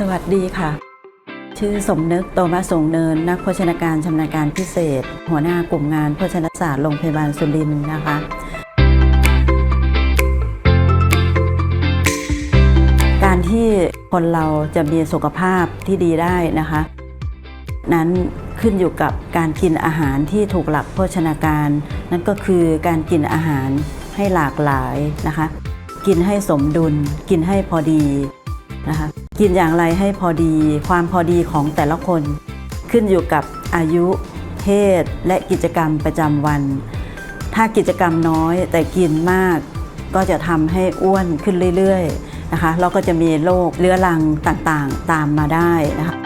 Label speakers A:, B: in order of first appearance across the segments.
A: สวัสดีค่ะ ชื่อสมนึกโตมาสูงเนิน นักโภชนาการชำนาญการพิเศษ หัวหน้ากลุ่มงานโภชนศาสตร์โรงพยาบาลสุรินทร์นะคะการที่คนเราจะมีสุขภาพที่ดีได้นะคะ นั้นขึ้นอยู่กับการกินอาหารที่ถูกหลักโภชนาการ นั่นก็คือการกินอาหารให้หลากหลายนะคะ กินให้สมดุล กินให้พอดี นะคะกินอย่างไรให้พอดี ความพอดีของแต่ละคน ขึ้นอยู่กับอายุ เพศ และกิจกรรมประจำวัน ถ้ากิจกรรมน้อยแต่กินมากก็จะทำให้อ้วนขึ้นเรื่อยๆนะคะแล้วก็จะมีโรคเรื้อรังต่างๆ ตามมาได้นะคะ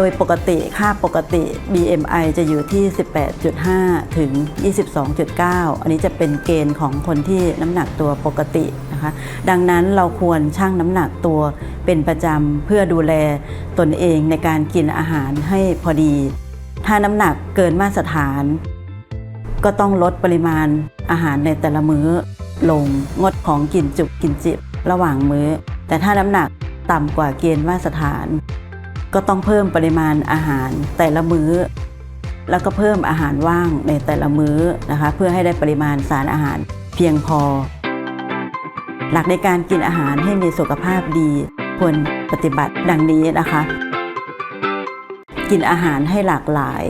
A: โดยปกติค่าปกติ BMI จะอยู่ที่ 18.5 ถึง 22.9 อันนี้จะเป็นเกณฑ์ของคนที่น้ำหนักตัวปกตินะคะ ดังนั้นเราควรชั่งน้ำหนักตัวเป็นประจำเพื่อดูแลตนเองในการกินอาหารให้พอดี ถ้าน้ำหนักเกินมาตรฐาน ก็ต้องลดปริมาณอาหารในแต่ละมื้อ ลงงดของกินจุกกินจิบระหว่างมื้อ แต่ถ้าน้ำหนักต่ำกว่าเกณฑ์มาตรฐาน ก็ต้องเพิ่มปริมาณอาหารแต่ละมื้อ แล้วก็เพิ่มอาหารว่างในแต่ละมื้อนะคะเพื่อให้ได้ปริมาณสารอาหารเพียงพอ หลักในการกินอาหารให้มีสุขภาพดีควรปฏิบัติดังนี้นะคะ กินอาหารให้หลากหลาย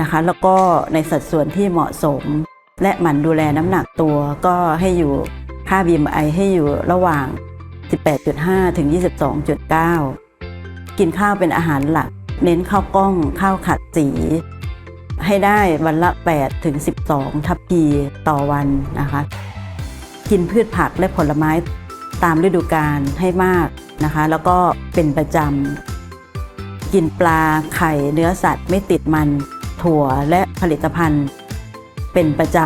A: นะคะ แล้วก็ในสัดส่วนที่เหมาะสม และหมั่นดูแลน้ำหนักตัวก็ให้อยู่ค่า BMI ให้อยู่ระหว่าง 18.5 ถึง 22.9 กินข้าวเป็นอาหารหลัก เน้นข้าวกล้องข้าวขัดสี ให้ได้วันละ 8 ถึง 12 ทัพพีต่อวันนะคะ กินพืชผักและผลไม้ตามฤดูกาลให้มากนะคะ แล้วก็เป็นประจำ กินปลาไข่เนื้อสัตว์ไม่ติดมัน ถั่วและผลิตภัณฑ์ เป็นประจ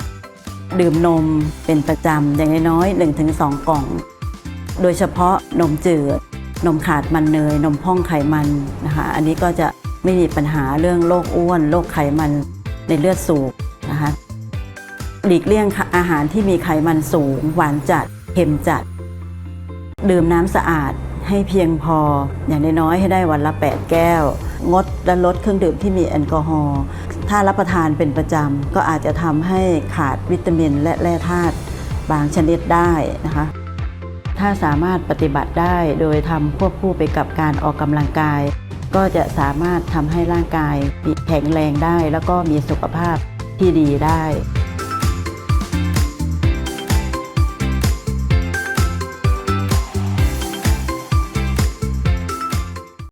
A: ำ ดื่มนมเป็นประจำอย่างน้อย 1-2 กล่อง โดยเฉพาะนมจืด นมขาดมันเนย นมพ่องไขมันนะคะ อันนี้ก็จะไม่มีปัญหาเรื่องโรคอ้วนโรคไขมันในเลือดสูงนะคะหลีกเลี่ยงอาหารที่มีไขมันสูง หวานจัดเค็มจัด ดื่มน้ำสะอาดให้เพียงพอ อย่างน้อยๆให้ได้วันละ 8 แก้ว งดและลดเครื่องดื่มที่มีแอลกอฮอล์ถ้ารับประทานเป็นประจำ ก็อาจจะทำให้ขาดวิตามินและแร่ธาตุบางชนิดได้นะคะ ถ้าสามารถปฏิบัติได้โดยทำควบคู่ไปกับการออกกำลังกาย ก็จะสามารถทำให้ร่างกายแข็งแรงได้ แล้วก็มีสุขภาพที่ดีได้